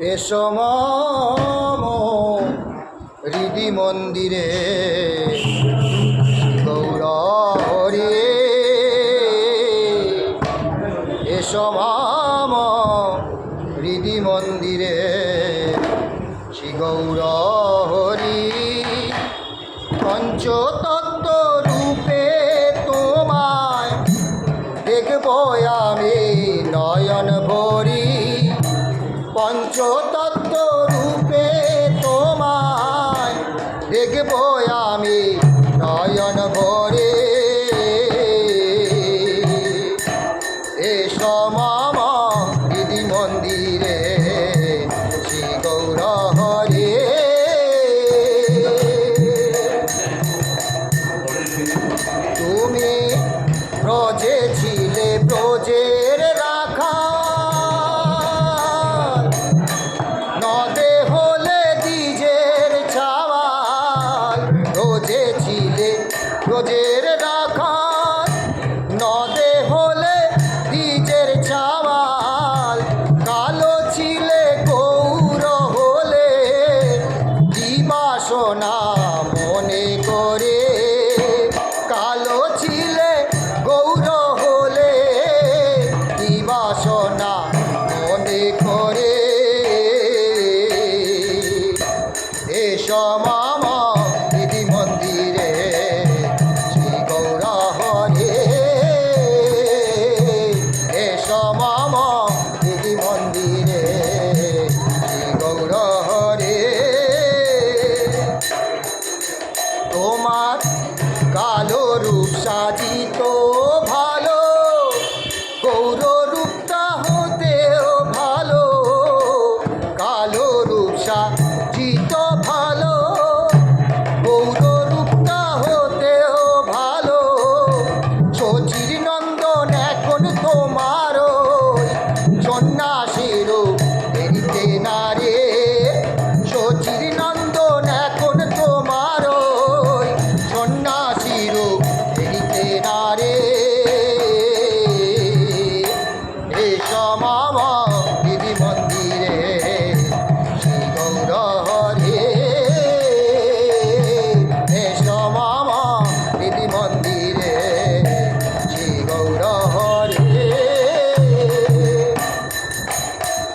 এসম হৃদি মন্দিরে। গৌরী এসম হৃদি মন্দিরে। শ্রী গৌরব আমি নয়ন ভরে パー。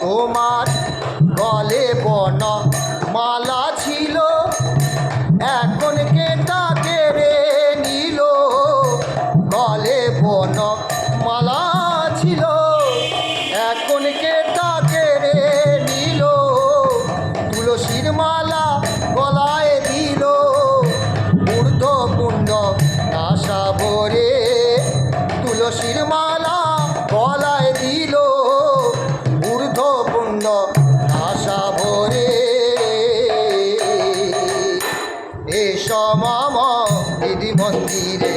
তোমার গলে বন মালা ছিল। এখন কে